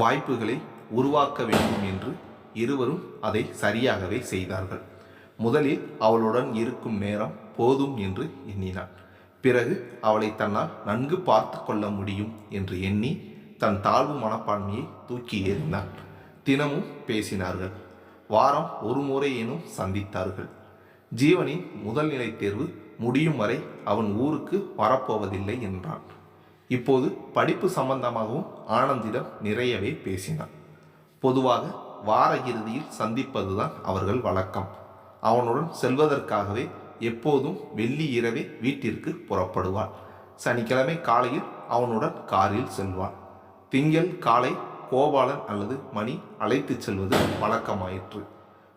வாய்ப்புகளை உருவாக்க வேண்டும் என்று இருவரும் அதை சரியாகவே செய்தார்கள். முதலில் அவளுடன் இருக்கும் நேரம் போதும் என்று எண்ணினான். பிறகு அவளை தன்னால் நன்கு பார்த்து கொள்ள முடியும் என்று எண்ணி தன் தாழ்வு மனப்பான்மையை தூக்கி எறிந்தான். தினமும் பேசினார்கள். வாரம் ஒரு முறையேனும் சந்தித்தார்கள். ஜீவனின் முதல் நிலை தேர்வு முடியும் வரை அவன் ஊருக்கு வரப்போவதில்லை என்றான். இப்போது படிப்பு சம்பந்தமாகவும் ஆனந்திடம் நிறையவே பேசினான். பொதுவாக வார இறுதியில் சந்திப்பதுதான் அவர்கள் வழக்கம். அவனுடன் செல்வதற்காகவே எப்போதும் வெள்ளி இரவே வீட்டிற்கு புறப்படுவாள். சனிக்கிழமை காலையில் அவனுடன் காரில் செல்வாள். திங்கள் காலை கோபாலன் அல்லது மணி அழைத்துச் செல்வது வழக்கமாயிற்று.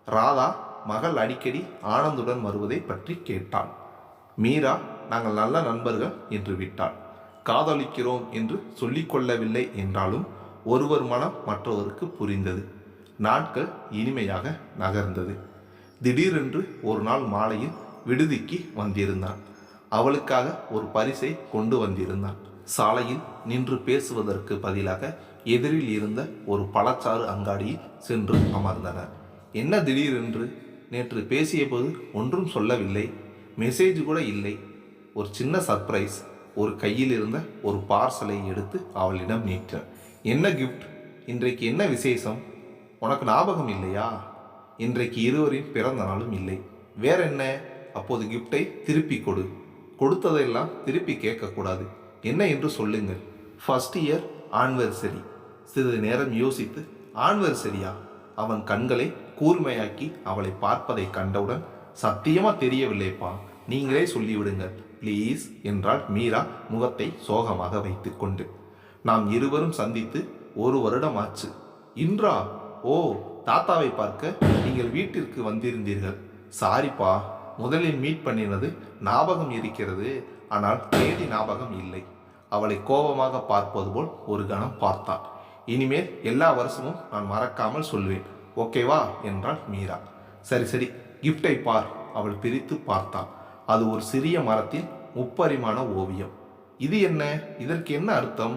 ராதா மகள் அடிக்கடி ஆனந்துடன் வருவதை பற்றி கேட்டாள். மீரா நாங்கள் நல்ல நண்பர்கள் என்று விட்டாள். காதலிக்கிறோம் என்று சொல்லிக்கொள்ளவில்லை என்றாலும் ஒருவர் மனம் மற்றவருக்கு புரிந்தது. நாட்கள் இனிமையாக நகர்ந்தது. திடீரென்று ஒரு நாள் மாலையில் விடுதிக்கு வந்திருந்தான். அவளுக்காக ஒரு பரிசை கொண்டு வந்திருந்தான். சாலையில் நின்று பேசுவதற்கு பதிலாக எதிரில் இருந்த ஒரு பழச்சாறு அங்காடியில் சென்று அமர்ந்தனர். என்ன திடீரென்று? நேற்று பேசியபோது ஒன்றும் சொல்லவில்லை. மெசேஜ் கூட இல்லை. ஒரு சின்ன சர்ப்ரைஸ். ஒரு கையில் இருந்த ஒரு பார்சலை எடுத்து அவளிடம் நீட்டார் என்ன கிஃப்ட் இன்றைக்கு என்ன விசேஷம்? உனக்கு ஞாபகம் இல்லையா? இன்றைக்கு இருவரின் பிறந்த நாளும் இல்லை. வேற என்ன? அப்போது கிஃப்டை திருப்பி கொடு. கொடுத்ததையெல்லாம் திருப்பி கேட்கக்கூடாது. என்ன என்று சொல்லுங்கள். ஃபர்ஸ்ட் இயர் ஆன்வர்சரி சிறிது நேரம் யோசித்து ஆன்வர்சரியா அவன் கண்களை கூர்மையாக்கி அவளை பார்ப்பதை கண்டவுடன் சத்தியமாக தெரியவில்லைப்பா. நீங்களே சொல்லிவிடுங்கள். ப்ளீஸ் என்றாள் மீரா முகத்தை சோகமாக வைத்துக்கொண்டு. நாம் இருவரும் சந்தித்து ஒரு வருடம் ஆச்சு இன்றா? ஓ தாத்தாவை பார்க்க நீங்கள் வீட்டிற்கு வந்திருந்தீர்கள். சாரிப்பா முதலில் மீட் பண்ணினது ஞாபகம் இருக்கிறது ஆனால் தேதி ஞாபகம் இல்லை. அவளை கோபமாக பார்ப்பது போல் ஒரு கணம் பார்த்தான். இனிமேல் எல்லா வருஷமும் நான் மறக்காமல் சொல்வேன். ஓகேவா? என்றாள் மீரா. சரி சரி கிஃப்டை பார் அவள் பிரித்து பார்த்தாள். அது ஒரு சிறிய மரத்தின் முப்பரிமாண ஓவியம். இது என்ன? இதற்கு என்ன அர்த்தம்?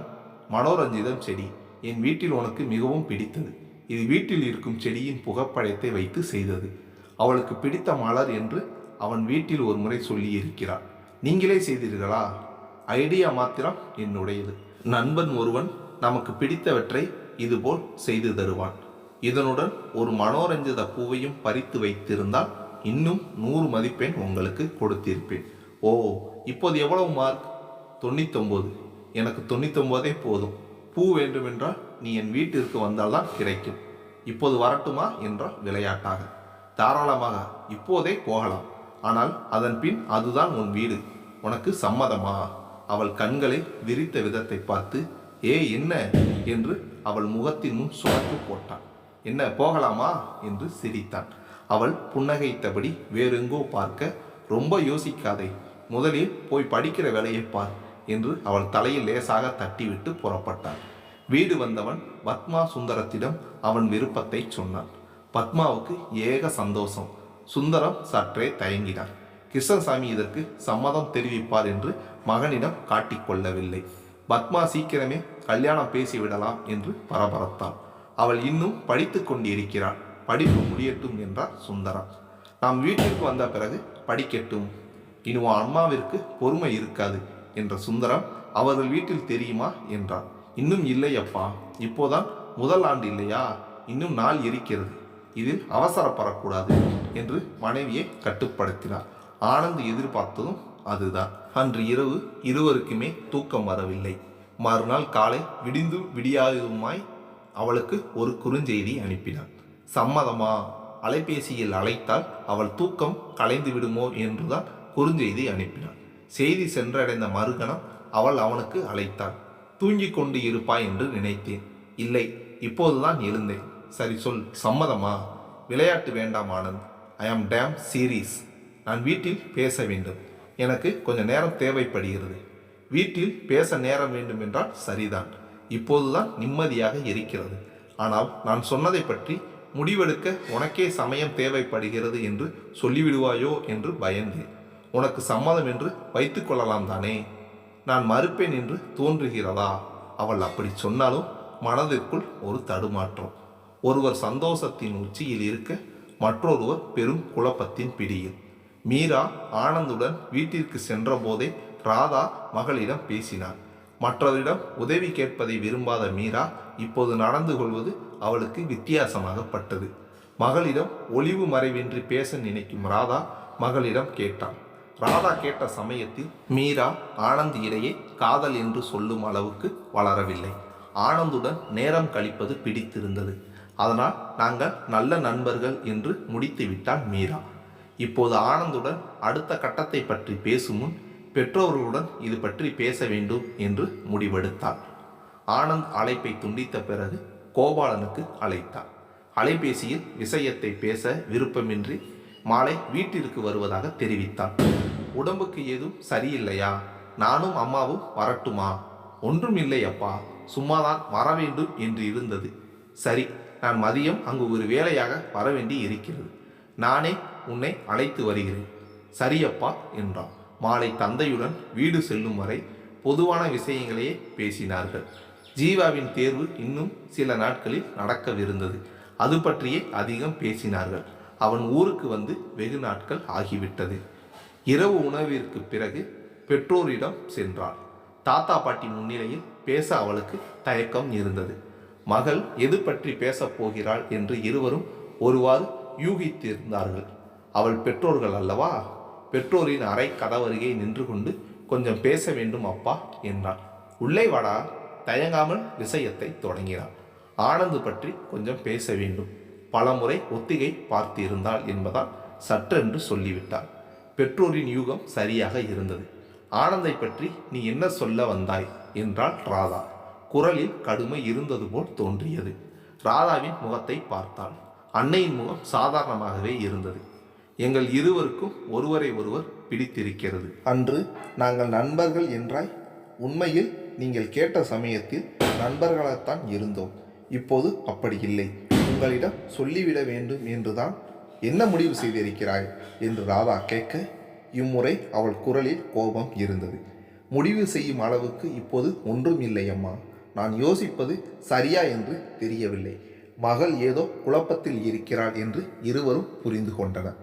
மனோரஞ்சிதம் செடி. என் வீட்டில் உனக்கு மிகவும் பிடித்தது. இது வீட்டில் இருக்கும் செடியின் புகைப்படத்தை வைத்து செய்தது. அவளுக்கு பிடித்த மலர் என்று அவன் வீட்டில் ஒரு முறை சொல்லி இருக்கிறார் நீங்களே செய்தீர்களா? ஐடியா மாத்திரம் என்னுடையது. நண்பன் ஒருவன் நமக்கு பிடித்தவற்றை இதுபோல் செய்து தருவான். இதனுடன் ஒரு மனோரஞ்சித பூவையும் பறித்து வைத்திருந்தால் இன்னும் நூறு மதிப்பெண் உங்களுக்கு கொடுத்திருப்பேன். ஓ இப்போது எவ்வளவு மார்க்? தொண்ணூத்தொம்பது. எனக்கு தொண்ணூத்தொம்போதே போதும். பூ வேண்டுமென்றால் நீ என் வீட்டிற்கு வந்தால்தான் கிடைக்கும். இப்போது வரட்டுமா? என்றால் விளையாட்டாக. தாராளமாக இப்போதே போகலாம். ஆனால் அதன் பின் அதுதான் உன் வீடு. உனக்கு சம்மதமா? அவள் கண்களை விரித்த விதத்தை பார்த்து ஏ என்ன? என்று அவள் முகத்தின் முன் சுழற்று போட்டான் என்ன போகலாமா? என்று சிரித்தான் அவள் புன்னகைத்தபடி வேறெங்கோ பார்க்க ரொம்ப யோசிக்காதே முதலில் போய் படிக்கிற வேலையை பார் என்று அவள் தலையில் லேசாக தட்டிவிட்டு புறப்பட்டான் வீடு வந்தவன் பத்மா சுந்தரத்திடம் அவன் விருப்பத்தை சொன்னான். பத்மாவுக்கு ஏக சந்தோஷம். சுந்தரம் சற்றே தயங்கினார். கிருஷ்ணசாமி இதற்கு சம்மதம் தெரிவிப்பார் என்று மகனிடம் காட்டிக்கொள்ளவில்லை பத்மா சீக்கிரமே கல்யாணம் பேசிவிடலாம் என்று பரபரத்தாள். அவள் இன்னும் படித்து கொண்டிருக்கிறாள். படிப்பு முடியட்டும் என்றார் சுந்தரம். நாம் வீட்டிற்கு வந்த பிறகு படிக்கட்டும். இனி உன் அம்மாவிற்கு பொறுமை இருக்காது என்ற சுந்தரம் அவர்கள் வீட்டில் தெரியுமா என்றார். இன்னும் இல்லை அப்பா இப்போதான் முதல் ஆண்டு இல்லையா? இன்னும் நாள் இருக்கிறது. இதில் அவசரப்படக்கூடாது என்று மனைவியை கட்டுப்படுத்தினார். ஆனந்த் எதிர்பார்த்ததும் அதுதான். அன்று இரவு இருவருக்குமே தூக்கம் வரவில்லை. மறுநாள் காலை விடிந்தும் விடியாததுமாய் அவளுக்கு ஒரு குறுஞ்செய்தி அனுப்பினான் சம்மதமா? அலைபேசியில் அழைத்தால் அவள் தூக்கம் கலைந்து விடுமோ என்றுதான் குறுஞ்செய்தி அனுப்பினாள். செய்தி சென்றடைந்த மறுகணம் அவள் அவனுக்கு அழைத்தாள். தூங்கிக் கொண்டு இருப்பாய் என்று நினைத்தேன். இல்லை இப்போதுதான் எழுந்தேன். சரி சொல் சம்மதமா? விளையாட்டு வேண்டாம் ஆனந்த். ஐ ஆம் டேம் சீரீஸ். நான் வீட்டில் பேச வேண்டும். எனக்கு கொஞ்சம் நேரம் தேவைப்படுகிறது. வீட்டில் பேச நேரம் வேண்டும் என்றால் சரிதான். இப்போதுதான் நிம்மதியாக இருக்கிறது. ஆனால் நான் சொன்னதை பற்றி முடிவெடுக்க உனக்கே சமயம் தேவைப்படுகிறது என்று சொல்லிவிடுவாயோ என்று பயந்தேன். உனக்கு சம்மதம் என்று வைத்துக் கொள்ளலாம் தானே? நான் மறுப்பேன் என்று தோன்றுகிறதா? அவள் அப்படி சொன்னாலும் மனதிற்குள் ஒரு தடுமாற்றம். ஒருவர் சந்தோஷத்தின் உச்சியில் இருக்க மற்றொருவர் பெரும் குழப்பத்தின் பிடியில். மீரா ஆனந்துடன் வீட்டிற்கு சென்றபோதே ராதா மகளிடம் பேசினார் மற்றவரிடம் உதவி கேட்பதை விரும்பாத மீரா இப்போது நடந்து கொள்வது அவளுக்கு வித்தியாசமாகப்பட்டது. மகளிடம் ஒளிவு மறைவின்றி பேச நினைக்கும் ராதா மகளிடம் கேட்டான். ராதா கேட்ட சமயத்தில் மீரா ஆனந்த் இடையே காதல் என்று சொல்லும் அளவுக்கு வளரவில்லை. ஆனந்துடன் நேரம் கழிப்பது பிடித்திருந்தது. அதனால் நாங்கள் நல்ல நண்பர்கள் என்று முடித்து விட்டாள் மீரா. இப்போது ஆனந்துடன் அடுத்த கட்டத்தை பற்றி பேசும் முன் பெற்றோர்களுடன் இது பற்றி பேச வேண்டும் என்று முடிவெடுத்தாள். ஆனந்த் அழைப்பை துண்டித்த பிறகு கோபாலனுக்கு அழைத்தார். அலைபேசியில் விஷயத்தை பேச விருப்பமின்றி மாலை வீட்டிற்கு வருவதாக தெரிவித்தாள் உடம்புக்கு ஏதும் சரியில்லையா? நானும் அம்மாவும் வரட்டுமா? ஒன்றும் இல்லை அப்பா. சும்மாதான் வர வேண்டும் என்று இருந்தது. சரி நான் மதியம் அங்கு ஒரு வேலையாக வர வேண்டி இருக்கிறது. நானே உன்னை அழைத்து வருகிறேன். சரியப்பா என்றான். மாலை தந்தையுடன் வீடு செல்லும் வரை பொதுவான விஷயங்களையே பேசினார்கள். ஜீவாவின் தேர்வு இன்னும் சில நாட்களில் நடக்கவிருந்தது. அது பற்றியே அதிகம் பேசினார்கள். அவன் ஊருக்கு வந்து வெகு நாட்கள் ஆகிவிட்டது. இரவு உணவிற்கு பிறகு பெற்றோரிடம் சென்றாள் தாத்தா பாட்டி முன்னிலையில் பேச அவளுக்கு தயக்கம் இருந்தது. மகள் எது பற்றி பேசப் போகிறாள் என்று இருவரும் ஒருவாறு யூகித்திருந்தார்கள். அவள் பெற்றோர்கள் அல்லவா? பெற்றோரின் அறை கதவருகே நின்று கொண்டு கொஞ்சம் பேச வேண்டும் அப்பா என்றாள் உள்ளே வாடா. தயங்காமல் விஷயத்தை தொடங்கினாள். ஆனந்து பற்றி கொஞ்சம் பேச வேண்டும். பலமுறை ஒத்திகை பார்த்திருந்தாள் என்பதால் சற்றென்று சொல்லிவிட்டாள். பெற்றோரின் யூகம் சரியாக இருந்தது. ஆனந்தை பற்றி நீ என்ன சொல்ல வந்தாய்? என்றாள் ராதா. குரலில் கடுமை இருந்தது போல் தோன்றியது. ராதாவின் முகத்தை பார்த்தாள். அன்னையின் முகம் சாதாரணமாகவே இருந்தது. எங்கள் இருவருக்கும் ஒருவரை ஒருவர் பிடித்திருக்கிறது. அன்று நாங்கள் நண்பர்கள் என்றாய். உண்மையில் நீங்கள் கேட்ட சமயத்தில் நண்பர்களாகத்தான் இருந்தோம். இப்போது அப்படி இல்லை. உங்களிடம் சொல்லிவிட வேண்டும் என்றுதான் என்ன முடிவு செய்திருக்கிறாய்? என்று ராதா கேட்க இம்முறை அவள் குரலில் கோபம் இருந்தது. முடிவு செய்யும் அளவுக்கு இப்போது ஒன்றும் இல்லை அம்மா. நான் யோசிப்பது சரியா என்று தெரியவில்லை. மகள் ஏதோ குழப்பத்தில் இருக்கிறாள் என்று இருவரும் புரிந்து கொண்டனர்.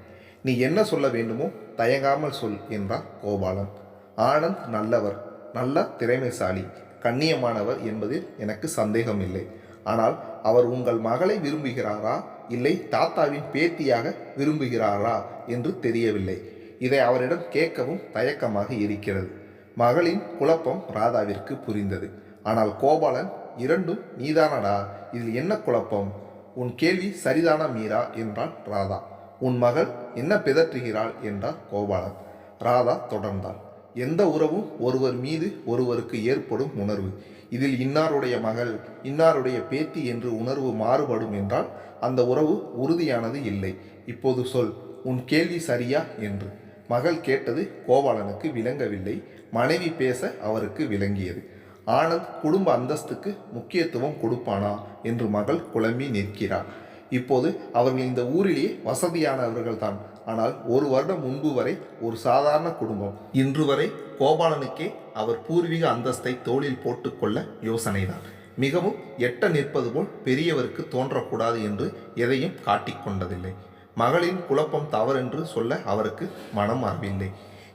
நீ என்ன சொல்ல வேண்டுமோ தயங்காமல் சொல் என்றார் கோபாலன். ஆனந்த் நல்லவர். நல்ல திறமைசாலி கண்ணியமானவர் என்பதில் எனக்கு சந்தேகம் இல்லை ஆனால் அவர் உங்கள் மகளை விரும்புகிறாரா? இல்லை தாத்தாவின் பேத்தியாக விரும்புகிறாரா? என்று தெரியவில்லை. இதை அவரிடம் கேட்கவும் தயக்கமாக இருக்கிறது. மகளின் குழப்பம் ராதாவிற்கு புரிந்தது. ஆனால் கோபாலன் இரண்டும் நீதானடா? இதில் என்ன குழப்பம்? உன் கேள்வி சரிதானா மீரா? என்றான் ராதா. உன் மகள் என்ன பிதற்றுகிறாள்? என்றார் கோபாலன். ராதா தொடர்ந்தாள். எந்த உறவும் ஒருவர் மீது ஒருவருக்கு ஏற்படும் உணர்வு. இதில் இன்னாருடைய மகள் இன்னாருடைய பேத்தி என்று உணர்வு மாறுபடும் என்றால் அந்த உறவு உறுதியானது இல்லை. இப்போது சொல் உன் கேள்வி சரியா? என்று. மகள் கேட்டது கோபாலனுக்கு விளங்கவில்லை மனைவி பேச அவருக்கு விளங்கியது. ஆனந்த் குடும்ப அந்தஸ்துக்கு முக்கியத்துவம் கொடுப்பானா? என்று மகள் குழம்பி நிற்கிறார் இப்போது அவர்கள் இந்த ஊரிலேயே வசதியானவர்கள் தான் ஆனால் ஒரு வருடம் முன்பு வரை ஒரு சாதாரண குடும்பம். இன்று வரை கோபாலனுக்கே அவர் பூர்வீக அந்தஸ்தை தோளில் போட்டுக்கொள்ள யோசனைதான். மிகவும் எட்ட நிற்பது போல் பெரியவருக்கு தோன்றக்கூடாது என்று எதையும் காட்டிக்கொண்டதில்லை மகளின் குழப்பம் தவறென்று சொல்ல அவருக்கு மனம் அறவில்லை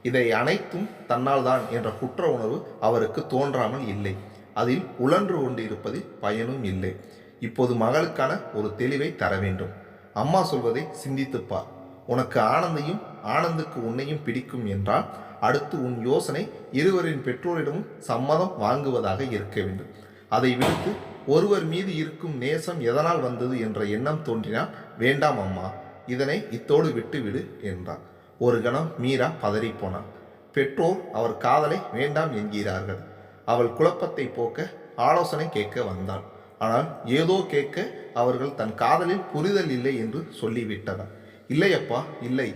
இதை அனைத்தும் தன்னால் தான் என்ற குற்ற உணர்வு அவருக்கு தோன்றாமல் இல்லை. அதில் உழன்று கொண்டிருப்பதில் பயனும் இல்லை. இப்போது மகளுக்கான ஒரு தெளிவை தர வேண்டும். அம்மா சொல்வதை சிந்தித்துப்பார் உனக்கு ஆனந்தையும் ஆனந்துக்கு உன்னையும் பிடிக்கும் என்றால் அடுத்து உன் யோசனை இருவரின் பெற்றோரிடமும் சம்மதம் வாங்குவதாக இருக்க வேண்டும். அதை விடுத்து ஒருவர் மீது இருக்கும் நேசம் எதனால் வந்தது என்ற எண்ணம் தோன்றினால் வேண்டாம் அம்மா இதனை இத்தோடு விட்டுவிடு என்றார். ஒரு கணம் மீரா பதறிப்போனாள். பெற்றோர் அவர் காதலை வேண்டாம் என்கிறார்கள். அவள் குழப்பத்தை போக்க ஆலோசனை கேட்க வந்தாள். ஆனால் ஏதோ கேட்க அவர்கள் தன் காதலில் புரிதல் இல்லை என்று சொல்லிவிட்டனர். இல்லையப்பா இல்லை.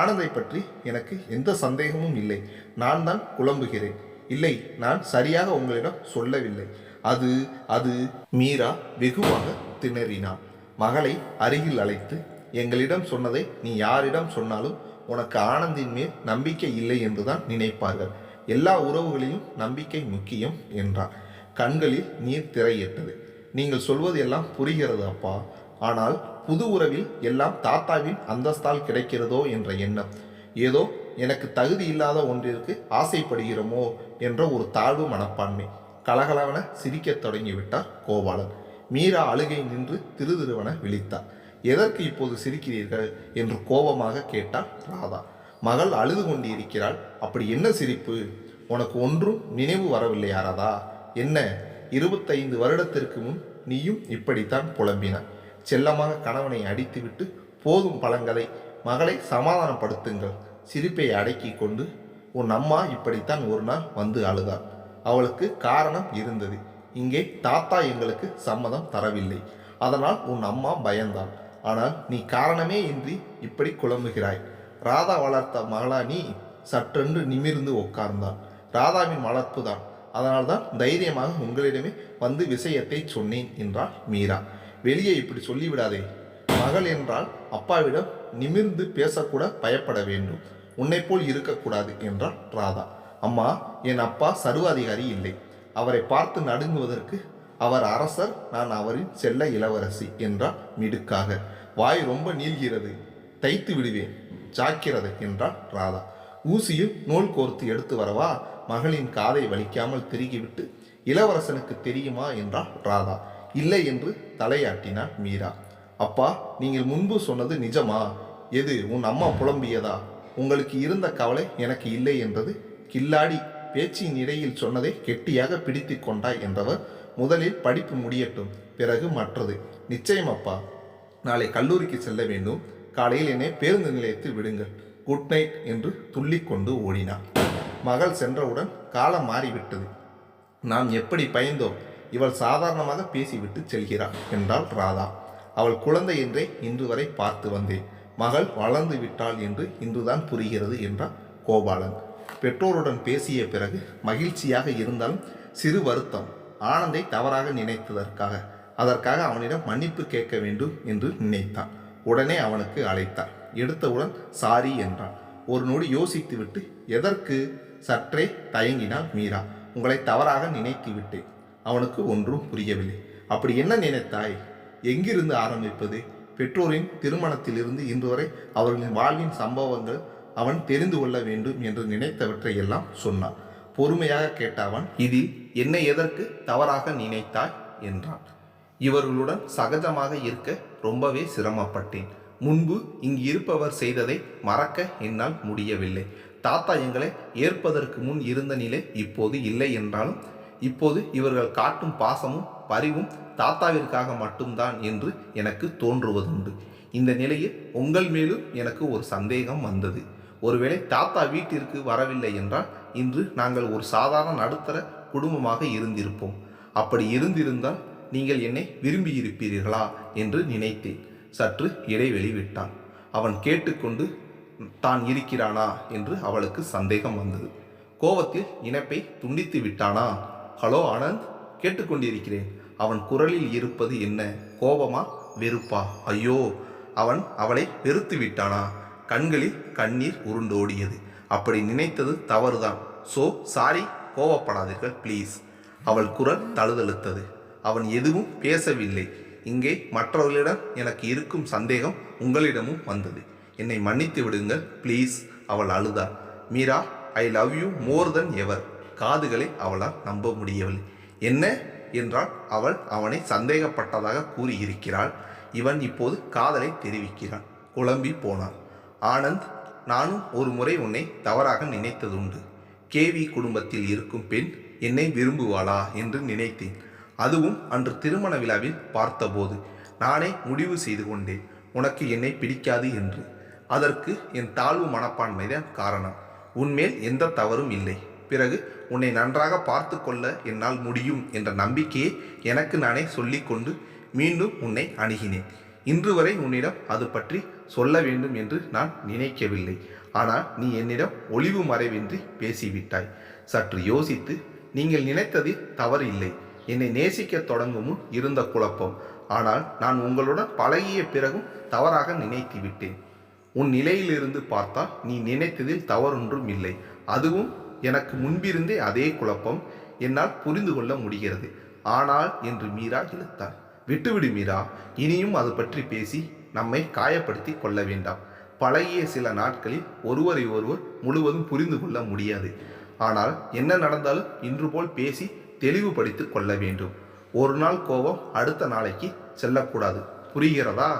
ஆனந்தை பற்றி எனக்கு எந்த சந்தேகமும் இல்லை. நான் தான் குழம்புகிறேன். இல்லை நான் சரியாக உங்களிடம் சொல்லவில்லை. அது அது மீரா வெகுவாக திணறினாள் மகளை அருகில் அழைத்து எங்களிடம் சொன்னதை நீ யாரிடம் சொன்னாலும் உனக்கு ஆனந்தின் மேல் நம்பிக்கை இல்லை என்றுதான் நினைப்பார்கள். எல்லா உறவுகளிலும் நம்பிக்கை முக்கியம் என்றார் கண்களில் நீர் திரையிட்டது நீங்கள் சொல்வது எல்லாம் புரிகிறது அப்பா ஆனால் புது உறவில் எல்லாம் தாத்தாவின் அந்தஸ்தால் கிடைக்கிறதோ என்ற எண்ணம். ஏதோ எனக்கு தகுதி இல்லாத ஒன்றிற்கு ஆசைப்படுகிறோமோ என்ற ஒரு தாழ்வு மனப்பான்மை. கலகலவன சிரிக்கத் தொடங்கிவிட்டார் கோபாலன். மீரா அழுகை நின்று திருதிருவன விழித்தார். எதற்கு இப்போது சிரிக்கிறீர்கள்? என்று கோபமாக கேட்டார் ராதா. மகள் அழுது கொண்டிருக்கிறாள். அப்படி என்ன சிரிப்பு? உனக்கு ஒன்றும் நினைவு வரவில்லையா ராதா? என்ன இருபத்தைந்து வருடத்திற்கு முன் நீயும் இப்படித்தான் புலம்பினாய் செல்லமாக கணவனை அடித்துவிட்டு போதும் பழங்களை மகளை சமாதானப்படுத்துங்கள். சிரிப்பை அடக்கி கொண்டு உன் அம்மா இப்படித்தான் ஒரு நாள் வந்து அழுதாள் அவளுக்கு காரணம் இருந்தது. இங்கே தாத்தா எங்களுக்கு சம்மதம் தரவில்லை. அதனால் உன் அம்மா பயந்தாள் ஆனால் நீ காரணமே இன்றி இப்படி குழம்புகிறாய். ராதா வளர்த்த மகளா நீ சற்றென்று நிமிர்ந்து உட்கார்ந்தாள் ராதாவின் வளர்ப்பு தான். அதனால்தான் தைரியமாக உங்களிடமே வந்து விஷயத்தை சொன்னேன் என்றாள் மீரா. வெளியே இப்படி சொல்லிவிடாதே. மகள் என்றால் அப்பாவிடம் நிமிர்ந்து பேசக்கூட பயப்பட வேண்டும். உன்னைப் போல் இருக்கக்கூடாது என்றாள் ராதா. அம்மா என் அப்பா சர்வாதிகாரி இல்லை. அவரை பார்த்து நடுங்குவதற்கு அவர் அரசர் நான் அவரின் செல்ல இளவரசி என்றார் மிடுக்காக. வாய் ரொம்ப நீள்கிறது. தைத்து விடுவேன். ஜாக்கிரதை என்றாள் ராதா. ஊசியில் நூல் கோர்த்து எடுத்து வரவா? மகளின் காதை வலிக்காமல் திருகிவிட்டு இளவரசனுக்கு தெரியுமா என்றாள் ராதா. இல்லை என்று தலையாட்டினார் மீரா. அப்பா நீங்கள் முன்பு சொன்னது நிஜமா? எது உன் அம்மா புலம்பியதா? உங்களுக்கு இருந்த கவலை எனக்கு இல்லை என்றது? கில்லாடி பேச்சின் இடையில் சொன்னதை கெட்டியாக பிடித்து கொண்டாய் என்றவர் முதலில் படிப்பு முடியட்டும் பிறகு மற்றது. நிச்சயம் அப்பா. நாளை கல்லூரிக்கு செல்ல வேண்டும். காலையில் என்னை பேருந்து நிலையத்தில் விடுங்கள். குட் நைட் என்று துள்ளிக்கொண்டு ஓடினார். மகள் சென்றவுடன் காலம் மாறிவிட்டது. நாம் எப்படி பயந்தோம்? இவள் சாதாரணமாக பேசிவிட்டு செல்கிறாள் என்றாள் ராதா. அவள் குழந்தை என்றே இன்று வரை பார்த்து வந்தேன். மகள் வளர்ந்து விட்டாள் என்று இன்றுதான் புரிகிறது என்றார் கோபாலன். பெற்றோருடன் பேசிய பிறகு மகிழ்ச்சியாக இருந்தாலும் சிறு வருத்தம் ஆனந்தை தவறாக நினைத்ததற்காக அதற்காக அவனிடம் மன்னிப்பு கேட்க வேண்டும் என்று நினைத்தான். உடனே அவனுக்கு அழைத்தார் எடுத்தவுடன் சாரி என்றான் ஒரு நொடி யோசித்துவிட்டு எதற்கு? சற்றே தயங்கினாள் மீரா. உங்களை தவறாக நினைத்து விட்டேன் அவனுக்கு ஒன்றும் புரியவில்லை. அப்படி என்ன நினைத்தாய் எங்கிருந்து ஆரம்பிப்பது? பெற்றோரின் திருமணத்திலிருந்து இன்று வரை அவர்களின் வாழ்வின் சம்பவங்கள் அவன் தெரிந்து கொள்ள வேண்டும் என்று நினைத்தவற்றை எல்லாம் சொன்னான். பொறுமையாக கேட்ட அவன் இதில் என்னை எதற்கு தவறாக நினைத்தாய்? என்றான். இவர்களுடன் சகஜமாக இருக்க ரொம்பவே சிரமப்பட்டேன். முன்பு இங்கு இருப்பவர் செய்ததை மறக்க என்னால் முடியவில்லை. தாத்தா எங்களை ஏற்பதற்கு முன் இருந்த நிலை இப்போது இல்லை என்றாலும் இப்போது இவர்கள் காட்டும் பாசமும் பரிவும் தாத்தாவிற்காக மட்டும்தான் என்று எனக்கு தோன்றுவதுண்டு. இந்த நிலையில் உங்கள் மேலும் எனக்கு ஒரு சந்தேகம் வந்தது. ஒருவேளை தாத்தா வீட்டிற்கு வரவில்லை என்றால் இன்று நாங்கள் ஒரு சாதாரண நடுத்தர குடும்பமாக இருந்திருப்போம். அப்படி இருந்திருந்தால் நீங்கள் என்னை விரும்பியிருப்பீர்களா என்று நினைத்தேன். சற்று இடைவெளி விட்டான். அவன் கேட்டுக்கொண்டு தான் இருக்கிறானா? என்று அவளுக்கு சந்தேகம் வந்தது. கோவத்தில் இணைப்பை துண்டித்து விட்டானா? ஹலோ ஆனந்த். கேட்டுக்கொண்டிருக்கிறேன். அவன் குரலில் இருப்பது என்ன? கோபமா? வெறுப்பா? ஐயோ. அவன் அவளை வெறுத்து விட்டானா கண்களில் கண்ணீர் உருண்டோடியது. அப்படி நினைத்தது தவறுதான். So sorry. கோவப்படாதீர்கள் ப்ளீஸ். அவள் குரல் தழுதழுத்தது. அவன் எதுவும் பேசவில்லை. இங்கே மற்றவர்களிடம் எனக்கு இருக்கும் சந்தேகம் உங்களிடமும் வந்தது. என்னை மன்னித்து விடுங்கள் ப்ளீஸ். அவள் அழுதாள் Meera I love you more than ever. காதுகளை அவளால் நம்ப முடியவில்லை. என்ன? என்றால் அவள் அவனை சந்தேகப்பட்டதாக கூறியிருக்கிறாள். இவன் இப்போது காதலை தெரிவிக்கிறான். குழம்பி போனான். ஆனந்த் நானும் ஒரு முறை உன்னை தவறாக நினைத்ததுண்டு கேவி குடும்பத்தில் இருக்கும் பெண் என்னை விரும்புவாளா? என்று நினைத்தேன். அதுவும் அன்று திருமண விழாவில் பார்த்தபோது நானே முடிவு செய்து கொண்டேன். உனக்கு என்னை பிடிக்காது என்று. அதற்கு என் தாழ்வு மனப்பான்மைதான் காரணம். உன்மேல் எந்த தவறும் இல்லை. பிறகு உன்னை நன்றாக பார்த்து கொள்ள என்னால் முடியும் என்ற நம்பிக்கையை எனக்கு நானே சொல்லிக்கொண்டு மீண்டும் உன்னை அணுகினேன். இன்று வரை உன்னிடம் அது பற்றி சொல்ல வேண்டும் என்று நான் நினைக்கவில்லை. ஆனால் நீ என்னிடம் ஒளிவு மறைவின்றி பேசிவிட்டாய். சற்று யோசித்து நீங்கள் நினைத்ததில் தவறு இல்லை. என்னை நேசிக்க தொடங்கும் முன் இருந்த குழப்பம். ஆனால் நான் உங்களுடன் பழகிய பிறகும் தவறாக நினைத்து விட்டேன் உன் நிலையிலிருந்து பார்த்தால் நீ நினைத்ததில் தவறொன்றும் இல்லை. அதுவும் எனக்கு முன்பிருந்தே அதே குழப்பம் என்னால் புரிந்து கொள்ள முடிகிறது. ஆனால் என்று மீரா இழுத்தாள். விட்டுவிடு மீரா இனியும் அது பற்றி பேசி நம்மை காயப்படுத்தி கொள்ள வேண்டாம். பழகிய சில நாட்களில் ஒருவரை ஒருவர் முழுவதும் புரிந்து கொள்ள முடியாது. ஆனால் என்ன நடந்தாலும் இன்று போல் பேசி தெளிவுபடுத்திக் கொள்ள வேண்டும். ஒரு நாள் கோபம் அடுத்த நாளைக்கு செல்லக்கூடாது. புரிகிறதா?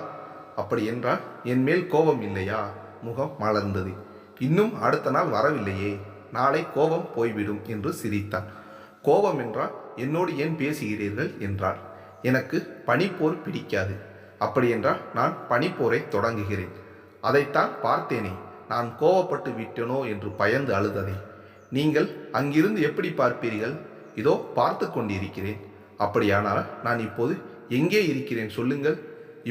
அப்படி என்றால் என் மேல் கோபம் இல்லையா? முகம் மலர்ந்தது. இன்னும் அடுத்த நாள் வரவில்லையே. நாளை கோபம் போய்விடும் என்று சிரித்தான் கோபம் என்றால் என்னோடு ஏன் பேசுகிறீர்கள்? என்றார் எனக்கு பனிப்போர் பிடிக்காது. அப்படியென்றால் நான் பனிப்போரை தொடங்குகிறேன். அதைத்தான் பார்த்தேனே நான் கோவப்பட்டு விட்டேனோ? என்று பயந்து அழுததை. நீங்கள் அங்கிருந்து எப்படி பார்ப்பீர்கள்? இதோ பார்த்து கொண்டிருக்கிறேன். அப்படியானால் நான் இப்போது எங்கே இருக்கிறேன் சொல்லுங்கள்.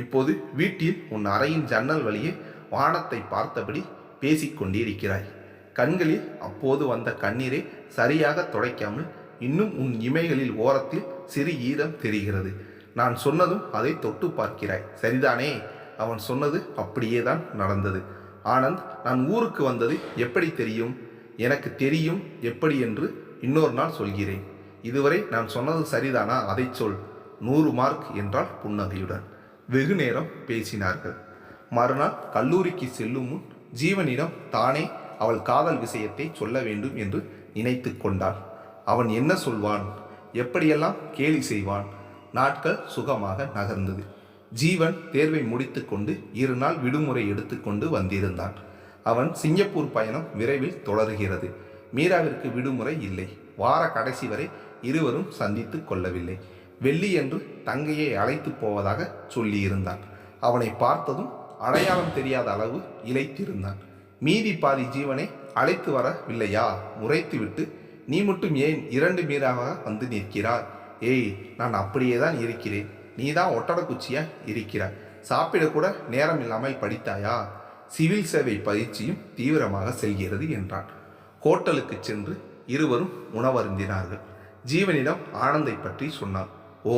இப்போது வீட்டில் உன் அறையின் ஜன்னல் வழியே வானத்தை பார்த்தபடி பேசிக்கொண்டிருக்கிறாய் கண்களில் அப்போது வந்த கண்ணீரை சரியாக துடைக்காமல் இன்னும் உன் இமைகளில் ஓரத்தில் சிறு ஈரம் தெரிகிறது. நான் சொன்னதும் அதை தொட்டு பார்க்கிறாய். சரிதானே? அவன் சொன்னது அப்படியே தான் நடந்தது. ஆனந்த் நான் ஊருக்கு வந்தது எப்படி தெரியும்? எனக்கு தெரியும் எப்படி என்று இன்னொரு நாள் சொல்கிறேன். இதுவரை நான் சொன்னது சரிதானா? அதை சொல். நூறு மார்க் என்றால் புன்னகையுடன். வெகு நேரம் பேசினார்கள். மறுநாள் கல்லூரிக்கு செல்லும் முன் ஜீவனிடம் தானே அவள் காதல் விஷயத்தை சொல்ல வேண்டும் என்று நினைத்து கொண்டாள். அவன் என்ன சொல்வான்? எப்படியெல்லாம் கேலி செய்வான்? நாட்கள் சுகமாக நகர்ந்தது. ஜீவன் தேர்வை முடித்துக்கொண்டு இரு நாள் விடுமுறை எடுத்துக்கொண்டு வந்திருந்தான். அவன் சிங்கப்பூர் பயணம் விரைவில் தொடர்கிறது. மீராவிற்கு விடுமுறை இல்லை. வார கடைசி வரை இருவரும் சந்தித்து கொள்ளவில்லை. வெள்ளி என்று தங்கையை அழைத்து போவதாக சொல்லியிருந்தான். அவனை பார்த்ததும் அடையாளம் தெரியாத அளவு இழைத்திருந்தான் மீதி பாதி ஜீவனை அழைத்து வரவில்லையா? முறைத்துவிட்டு நீ மட்டும் ஏன் இரண்டு மீறாக வந்து நிற்கிறாய்? ஏய் நான் அப்படியே தான் இருக்கிறேன். நீ தான் ஒட்டடை குச்சியா இருக்கிறாய் சாப்பிடக்கூட நேரம் இல்லாமல் படித்தாயா? சிவில் சேவை பயிற்சியும் தீவிரமாக செல்கிறது என்றான். ஹோட்டலுக்கு சென்று இருவரும் உணவருந்தினார்கள். ஜீவனிடம் ஆனந்தை பற்றி சொன்னான். ஓ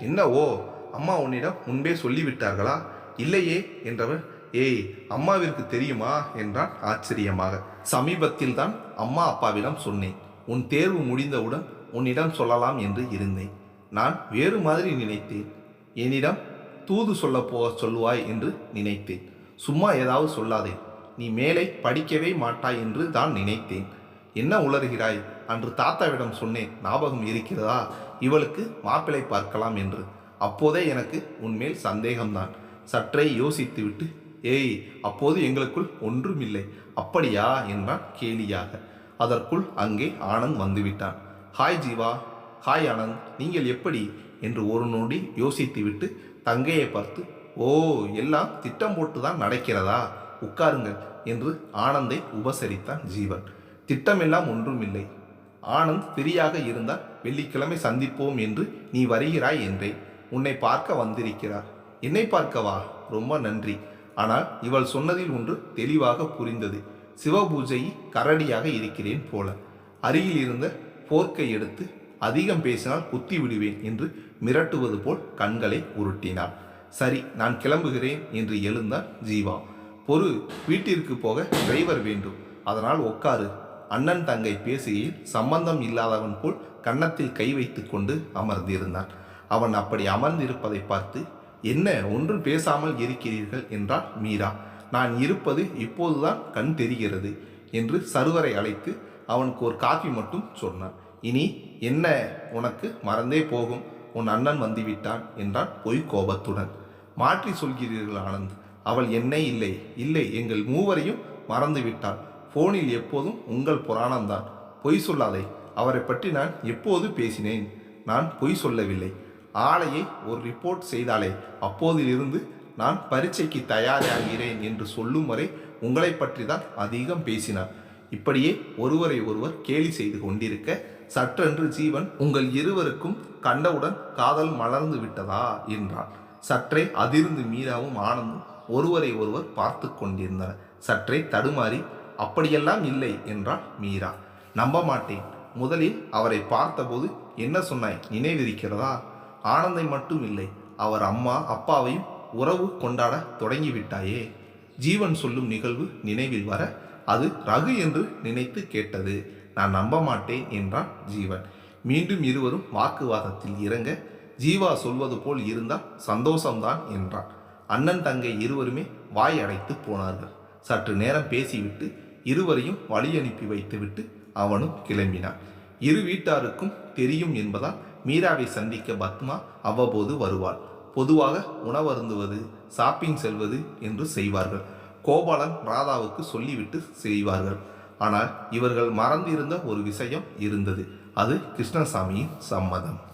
என்ன ஓ? அம்மா உன்னிடம் முன்பே சொல்லிவிட்டார்களா? இல்லையே என்றவன் ஏய் அம்மாவிற்கு தெரியுமா? என்றான் ஆச்சரியமாக. சமீபத்தில் தான் அம்மா அப்பாவிடம் சொன்னேன். உன் தேர்வு முடிந்தவுடன் உன்னிடம் சொல்லலாம் என்று இருந்தேன். நான் வேறு மாதிரி நினைத்தேன். என்னிடம் தூது சொல்ல போக சொல்லுவாய் என்று நினைத்தேன். சும்மா ஏதாவது சொல்லாதே. நீ மேலே படிக்கவே மாட்டாய் என்று தான் நினைத்தேன். என்ன உளறுகிறாய்? அன்று தாத்தாவிடம் சொன்னேன் ஞாபகம் இருக்கிறதா? இவளுக்கு மாப்பிளை பார்க்கலாம் என்று. அப்போதே எனக்கு உன்மேல் சந்தேகம்தான். சற்றே யோசித்துவிட்டு ஏய் அப்போது எங்களுக்குள் ஒன்றும் இல்லை அப்படியா? என்றான் கேலியாக. அதற்குள் அங்கே ஆனந்த் வந்துவிட்டான். ஹாய் ஜீவா. ஹாய் ஆனந்த். நீங்கள் எப்படி? என்று ஒரு நொடி யோசித்துவிட்டு தங்கையை பார்த்து ஓ எல்லாம் திட்டம் போட்டு தான் நடக்கிறதா? உட்காருங்கள் என்று ஆனந்தை உபசரித்தான் ஜீவன். திட்டமெல்லாம் ஒன்றும் இல்லை ஆனந்த் ஃப்ரீயாக இருந்தால் வெள்ளிக்கிழமை சந்திப்போம் என்று நீ வருகிறாய் என்றேன். உன்னை பார்க்க வந்திருக்கிறார். என்னை பார்க்கவா? ரொம்ப நன்றி. ஆனால் இவள் சொன்னதில் ஒன்று தெளிவாக புரிந்தது. சிவபூஜை கரடியாக இருக்கிறேன் போல. அருகில் இருந்த போர்க்கை எடுத்து அதிகம் பேசினால் குத்தி விடுவேன் என்று மிரட்டுவது போல் கண்களை உருட்டினாள். சரி நான் கிளம்புகிறேன் என்று எழுந்தார் ஜீவா. பொறு வீட்டிற்கு போக டிரைவர் வேண்டும். அதனால் உட்காரு அண்ணன் தங்கை பேசுகையில் சம்பந்தம் இல்லாதவன் போல் கன்னத்தில் கை வைத்து கொண்டு அமர்ந்திருந்தான். அவன் அப்படி அமர்ந்திருப்பதை பார்த்து என்ன ஒன்றும் பேசாமல் இருக்கிறீர்கள் என்றாள் மீரா. நான் இருப்பது இப்போதுதான் கண் தெரிகிறது என்று சருவரை அழைத்து அவனுக்கு ஒரு காஃபி மட்டும் சொன்னான். இனி என்ன உனக்கு மறந்தே போகும். உன் அண்ணன் வந்துவிட்டான் என்றான் பொய் கோபத்துடன். மாற்றி சொல்கிறீர்கள் ஆனந்த். அவள் என்னை இல்லை இல்லை எங்கள் மூவரையும் மறந்து விட்டாள். போனில் எப்போதும் உங்கள் புராணம்தான். பொய் சொல்லாதே அவரை பற்றி நான் எப்போது பேசினேன்? நான் பொய் சொல்லவில்லை. ஆலையை ஒரு ரிப்போர்ட் செய்தாலே அப்போதிலிருந்து நான் பரீட்சைக்கு தயாராகிறேன் என்று சொல்லும் வரை உங்களை பற்றி தான் அதிகம் பேசினார். இப்படியே ஒருவரை ஒருவர் கேலி செய்து கொண்டிருக்க சற்றென்று ஜீவன் உங்கள் இருவருக்கும் கண்டவுடன் காதல் மலர்ந்து விட்டதா? என்றான் சற்றே அதிர்ந்து மீராவும் ஆனந்தும் ஒருவரை ஒருவர் பார்த்து கொண்டிருந்தனர். சற்றே தடுமாறி அப்படியெல்லாம் இல்லை என்றாள் மீரா. நம்ப மாட்டேன். முதலில் அவரை பார்த்தபோது என்ன சொன்னாய்? நினைவிருக்கிறதா? ஆனந்தை மட்டும் இல்லை அவர் அம்மா அப்பாவையும் உறவு கொண்டாட தொடங்கிவிட்டாயே. ஜீவன் சொல்லும் நிகழ்வு நினைவில் வர அது ரகு என்று நினைத்து கேட்டது. நான் நம்ப மாட்டேன் என்றான் ஜீவன். மீண்டும் இருவரும் வாக்குவாதத்தில் இறங்க ஜீவா சொல்வது போல் இருந்தால் சந்தோஷம்தான் என்றான். அண்ணன் தங்கை இருவருமே வாய் அடைத்து போனார்கள். சற்று நேரம் பேசிவிட்டு இருவரையும் வழி அனுப்பி வைத்துவிட்டு அவனும் கிளம்பினான். இரு வீட்டாருக்கும் தெரியும் என்பதால் மீராவை சந்திக்க பத்மா அவ்வப்போது வருவாள். பொதுவாக உணவருந்துவது ஷாப்பிங் செல்வது என்று செய்வார்கள். கோபாலன் ராதாவுக்கு சொல்லிவிட்டு செய்வார்கள். ஆனால் இவர்கள் மறந்திருந்த ஒரு விஷயம் இருந்தது. அது கிருஷ்ணசாமியின் சம்மதம்.